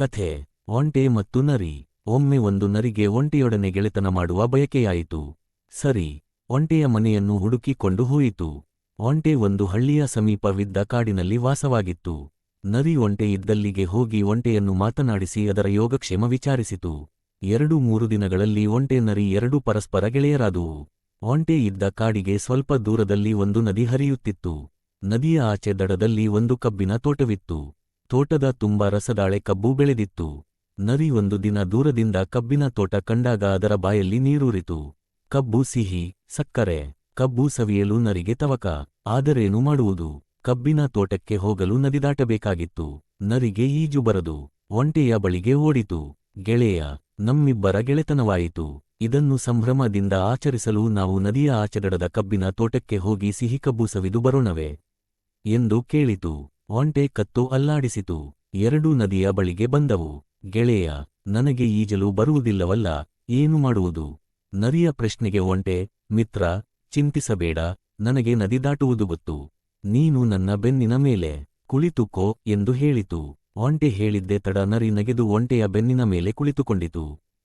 ಕಥೆ, ಒಂಟೆ ಮತ್ತು ನರಿ. ಒಮ್ಮೆ ಒಂದು ನರಿಗೆ ಒಂಟೆಯೊಡನೆ ಗೆಳೆತನ ಮಾಡುವ ಬಯಕೆಯಾಯಿತು. ಸರಿ, ಒಂಟೆಯ ಮನೆಯನ್ನು ಹುಡುಕಿಕೊಂಡು ಹೋಯಿತು. ಒಂಟೆ ಒಂದು ಹಳ್ಳಿಯ ಸಮೀಪವಿದ್ದ ಕಾಡಿನಲ್ಲಿ ವಾಸವಾಗಿತ್ತು. ನರಿ ಒಂಟೆ ಇದ್ದಲ್ಲಿಗೆ ಹೋಗಿ ಒಂಟೆಯನ್ನು ಮಾತನಾಡಿಸಿ ಅದರ ಯೋಗಕ್ಷೇಮ ವಿಚಾರಿಸಿತು. ಎರಡು ಮೂರು ದಿನಗಳಲ್ಲಿ ಒಂಟೆ ನರಿ ಎರಡು ಪರಸ್ಪರ ಗೆಳೆಯರಾದುವು. ಒಂಟೆ ಇದ್ದ ಕಾಡಿಗೆ ಸ್ವಲ್ಪ ದೂರದಲ್ಲಿ ಒಂದು ನದಿ ಹರಿಯುತ್ತಿತ್ತು. ನದಿಯ ಆಚೆ ದಡದಲ್ಲಿ ಒಂದು ಕಬ್ಬಿನ ತೋಟವಿತ್ತು. ತೋಟದ ತುಂಬ ರಸದಾಳೆ ಕಬ್ಬು ಬೆಳೆದಿತ್ತು. ನರಿ ಒಂದು ದಿನ ದೂರದಿಂದ ಕಬ್ಬಿನ ತೋಟ ಕಂಡಾಗ ಅದರ ಬಾಯಲ್ಲಿ ನೀರೂರಿತು. ಕಬ್ಬು ಸಿಹಿ, ಸಕ್ಕರೆ, ಕಬ್ಬು ಸವಿಯಲು ನರಿಗೆ ತವಕ, ಆದರೇನು ಮಾಡುವುದು? ಕಬ್ಬಿನ ತೋಟಕ್ಕೆ ಹೋಗಲು ನದಿ ದಾಟಬೇಕಾಗಿತ್ತು. ನರಿಗೆ ಈಜು ಬರದು, ಒಂಟೆಯ ಬಳಿಗೆ ಓಡಿತು. ಗೆಳೆಯ, ನಮ್ಮಿಬ್ಬರ ಗೆಳೆತನವಾಯಿತು. ಇದನ್ನು ಸಂಭ್ರಮದಿಂದ ಆಚರಿಸಲು ನಾವು ನದಿಯ ಆಚೆದಡದ ಕಬ್ಬಿನ ತೋಟಕ್ಕೆ ಹೋಗಿ ಸಿಹಿ ಕಬ್ಬು ಸವಿದು ಬರೋಣವೆ ಎಂದು ಕೇಳಿತು. ಒಂಟೆ ಕತ್ತು ಅಲ್ಲಾಡಿಸಿತು. ಎರಡೂ ನದಿಯ ಬಳಿಗೆ ಬಂದವು. ಗೆಳೆಯ, ನನಗೆ ಈಜಲು ಬರುವುದಿಲ್ಲವಲ್ಲ, ಏನು ಮಾಡುವುದು? ನರಿಯ ಪ್ರಶ್ನೆಗೆ ಒಂಟೆ ಮಿತ್ರ, ಚಿಂತಿಸಬೇಡ, ನನಗೆ ನದಿ ದಾಟುವುದು ಗೊತ್ತು. ನೀನು ನನ್ನ ಬೆನ್ನಿನ ಮೇಲೆ ಕುಳಿತುಕೋ ಎಂದು ಹೇಳಿತು. ಒಂಟೆ ಹೇಳಿದ್ದೆ ತಡ ನರಿ ನಗೆದು ಒಂಟೆಯ ಬೆನ್ನಿನ ಮೇಲೆ ಕುಳಿತುಕೊಂಡಿತು.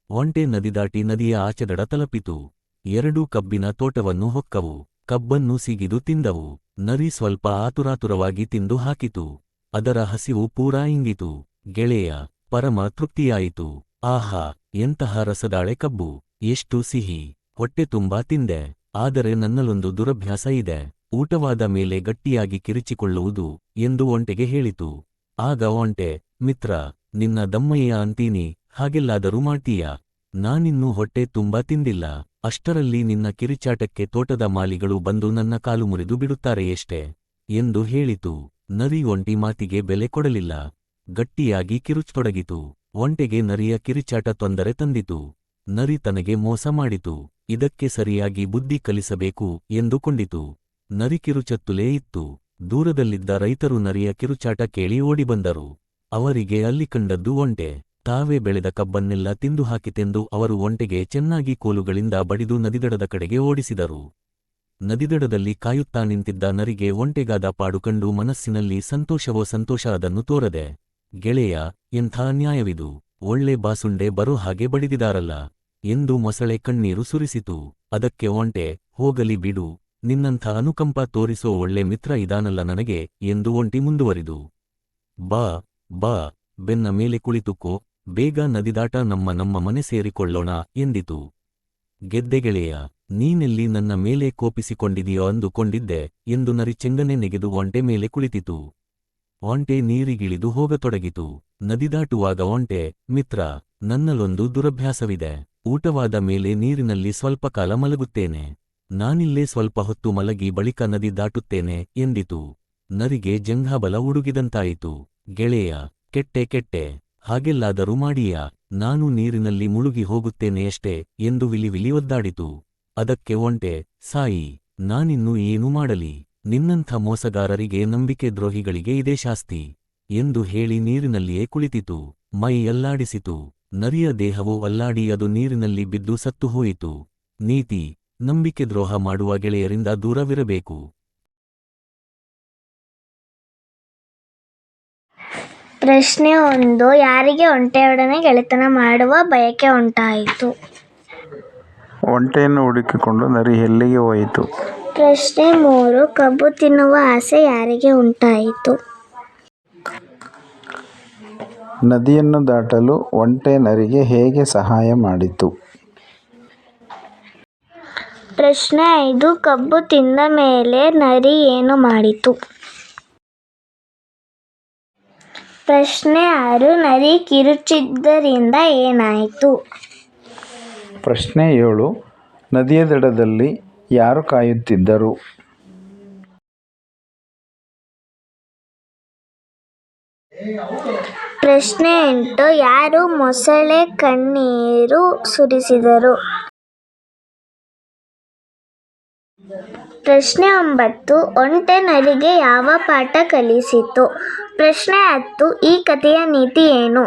ಒಂಟೆ ನದಿ ದಾಟಿ ನದಿಯ ಆಚೆದಡ ತಲುಪಿತು. ಎರಡೂ ಕಬ್ಬಿನ ತೋಟವನ್ನು ಹೊಕ್ಕವು. ಕಬ್ಬನ್ನು ಸಿಗಿದು ತಿಂದವು. ನರಿ ಸ್ವಲ್ಪ ಆತುರಾತುರವಾಗಿ ತಿಂದು ಹಾಕಿತು. ಅದರ ಹಸಿವು ಪೂರಾ ಇಂಗಿತು. ಗೆಳೆಯ, ಪರಮ ತೃಪ್ತಿಯಾಯಿತು. ಆಹಾ, ಎಂತಹ ರಸದಾಳೆ ಕಬ್ಬು. ಎಷ್ಟು ಸಿಹಿ. ಹೊಟ್ಟೆ ತುಂಬಾ ತಿಂದೆ. ಆದರೆ ನನ್ನಲ್ಲೊಂದು ದುರಭ್ಯಾಸ ಇದೆ. ಊಟವಾದ ಮೇಲೆ ಗಟ್ಟಿಯಾಗಿ ಕಿರಿಚಿಕೊಳ್ಳುವುದು ಎಂದು ಒಂಟೆಗೆ ಹೇಳಿತು. ಆಗ ಒಂಟೆ, ಮಿತ್ರ, ನಿನ್ನ ದಮ್ಮಯ್ಯ ಅಂತೀನಿ. ಹಾಗೆಲ್ಲಾದರೂ ಮಾಡ್ತೀಯ? ನಾನಿನ್ನೂ ಹೊಟ್ಟೆ ತುಂಬ ತಿಂದಿಲ್ಲ. ಅಷ್ಟರಲ್ಲಿ ನಿನ್ನ ಕಿರಿಚಾಟಕ್ಕೆ ತೋಟದ ಮಾಲಿಗಳು ಬಂದು ನನ್ನ ಕಾಲು ಮುರಿದು ಬಿಡುತ್ತಾರೆಯಷ್ಟೇ ಎಂದು ಹೇಳಿತು. ನರಿ ಒಂಟಿ ಮಾತಿಗೆ ಬೆಲೆ ಕೊಡಲಿಲ್ಲ. ಗಟ್ಟಿಯಾಗಿ ಕಿರುಚೊಡಗಿತು. ಒಂಟೆಗೆ ನರಿಯ ಕಿರಿಚಾಟ ತೊಂದರೆ ತಂದಿತು. ನರಿ ತನಗೆ ಮೋಸ ಮಾಡಿತು. ಇದಕ್ಕೆ ಸರಿಯಾಗಿ ಬುದ್ಧಿ ಕಲಿಸಬೇಕು ಎಂದುಕೊಂಡಿತು. ನರಿ ಕಿರುಚತ್ತುಲೇ ಇತ್ತು. ದೂರದಲ್ಲಿದ್ದ ರೈತರು ನರಿಯ ಕಿರುಚಾಟ ಕೇಳಿ ಓಡಿಬಂದರು. ಅವರಿಗೆ ಅಲ್ಲಿ ಕಂಡದ್ದು ಒಂಟೆ. ತಾವೇ ಬೆಳೆದ ಕಬ್ಬನ್ನೆಲ್ಲ ತಿಂದು ಹಾಕಿತೆಂದು ಅವರು ಒಂಟೆಗೆ ಚೆನ್ನಾಗಿ ಕೋಲುಗಳಿಂದ ಬಡಿದು ನದಿದಡದ ಕಡೆಗೆ ಓಡಿಸಿದರು. ನದಿದಡದಲ್ಲಿ ಕಾಯುತ್ತಾ ನಿಂತಿದ್ದ ನರಿಗೆ ಒಂಟೆಗಾದ ಪಾಡು ಕಂಡು ಮನಸ್ಸಿನಲ್ಲಿ ಸಂತೋಷವೋ ಸಂತೋಷ ಅದನ್ನು ತೋರದೆ, ಗೆಳೆಯ, ಎಂಥ ನ್ಯಾಯವಿದು ಒಳ್ಳೆ ಬಾಸುಂಡೆ ಬರೋ ಹಾಗೆ ಬಡಿದಿದಾರಲ್ಲ, ಎಂದು ಮೊಸಳೆ ಕಣ್ಣೀರು ಸುರಿಸಿತು. ಅದಕ್ಕೆ ಒಂಟೆ, ಹೋಗಲಿ ಬಿಡು, ನಿನ್ನಂಥ ಅನುಕಂಪ ತೋರಿಸೋ ಒಳ್ಳೆ ಮಿತ್ರ ಇದಾನಲ್ಲ ನನಗೆ, ಎಂದು ಒಂಟಿ ಮುಂದುವರಿದು. ಬಾ ಬಾ, ಬೆನ್ನ ಮೇಲೆ ಕುಳಿತುಕೋ ಬೇಗ ನದಿದಾಟ ನಮ್ಮ ನಮ್ಮ ಮನೆ ಸೇರಿಕೊಳ್ಳೋಣ ಎಂದಿತು. ಗೆದ್ದೆಗೆಳೆಯ ನೀನೆಲ್ಲಿ ನನ್ನ ಮೇಲೆ ಕೋಪಿಸಿಕೊಂಡಿದೆಯೋ ಅಂದುಕೊಂಡಿದ್ದೆ ಎಂದು ನರಿ ಚೆಂಗನೆ ನೆಗೆದು ಒಂಟೆ ಮೇಲೆ ಕುಳಿತಿತು. ಒಂಟೆ ನೀರಿಗಿಳಿದು ಹೋಗತೊಡಗಿತು. ನದಿದಾಟುವಾಗ ಒಂಟೆ, ಮಿತ್ರ, ನನ್ನಲ್ಲೊಂದು ದುರಭ್ಯಾಸವಿದೆ. ಊಟವಾದ ಮೇಲೆ ನೀರಿನಲ್ಲಿ ಸ್ವಲ್ಪ ಕಾಲ ಮಲಗುತ್ತೇನೆ. ನಾನಿಲ್ಲೇ ಸ್ವಲ್ಪ ಹೊತ್ತು ಮಲಗಿ ಬಳಿಕ ನದಿ ದಾಟುತ್ತೇನೆ ಎಂದಿತು. ನರಿಗೆ ಜಂಘಾಬಲ ಉಡುಗಿದಂತಾಯಿತು. ಗೆಳೆಯ, ಕೆಟ್ಟೆ ಕೆಟ್ಟೆ. ಹಾಗೆಲ್ಲಾದರೂ ಮಾಡಿಯಾ, ನಾನು ನೀರಿನಲ್ಲಿ ಮುಳುಗಿ ಹೋಗುತ್ತೇನೆಯಷ್ಟೇ ಎಂದು ವಿಲಿವಿಲಿ ಒದ್ದಾಡಿತು. ಅದಕ್ಕೆ ಒಂಟೆ, ಸಾಯಿ, ನಾನಿನ್ನು ಏನು ಮಾಡಲಿ, ನಿನ್ನಂಥ ಮೋಸಗಾರರಿಗೆ ನಂಬಿಕೆ ದ್ರೋಹಿಗಳಿಗೆ ಇದೇ ಶಾಸ್ತಿ, ಎಂದು ಹೇಳಿ ನೀರಿನಲ್ಲಿಯೇ ಕುಳಿತಿತು. ಮೈ ಅಲ್ಲಾಡಿಸಿತು. ನರಿಯ ದೇಹವು ಅಲ್ಲಾಡಿ ಅದು ನೀರಿನಲ್ಲಿ ಬಿದ್ದು ಸತ್ತು ಹೋಯಿತು. ನೀತಿ, ನಂಬಿಕೆ ದ್ರೋಹ ಮಾಡುವ ಗೆಳೆಯರಿಂದ ದೂರವಿರಬೇಕು. ಪ್ರಶ್ನೆ ಒಂದು ಯಾರಿಗೆ ಒಂಟೆಯೊಡನೆ ಗೆಳೆತನ ಮಾಡುವ ಬಯಕೆ ಉಂಟಾಯಿತು? ಒಂಟೆಯನ್ನು ಹುಡುಕಿಕೊಂಡು ನರಿ ಎಲ್ಲಿಗೆ ಹೋಯಿತು? ಪ್ರಶ್ನೆ ಮೂರು ಕಬ್ಬು ತಿನ್ನುವ ಆಸೆ ಯಾರಿಗೆ ಉಂಟಾಯಿತು? ನದಿಯನ್ನು ದಾಟಲು ಒಂಟೆ ನರಿಗೆ ಹೇಗೆ ಸಹಾಯ ಮಾಡಿತು? ಪ್ರಶ್ನೆ ಐದು ಕಬ್ಬು ತಿಂದ ಮೇಲೆ ನರಿ ಏನು ಮಾಡಿತು? ಪ್ರಶ್ನೆ ಆರು ನರಿ ಕಿರುಚಿದ್ದರಿಂದ ಏನಾಯಿತು? ಪ್ರಶ್ನೆ ಏಳು ನದಿಯ ದಡದಲ್ಲಿ ಯಾರು ಕಾಯುತ್ತಿದ್ದರು? ಪ್ರಶ್ನೆ ಎಂಟು ಯಾರು ಮೊಸಳೆ ಕಣ್ಣೀರು ಸುರಿಸಿದರು? ಪ್ರಶ್ನೆ ಒಂಬತ್ತು ಒಂಟೆ ನರಿಗೆ ಯಾವ ಪಾಠ ಕಲಿಸಿತು? ಪ್ರಶ್ನೆ ಹತ್ತು ಈ ಕಥೆಯ ನೀತಿ ಏನು?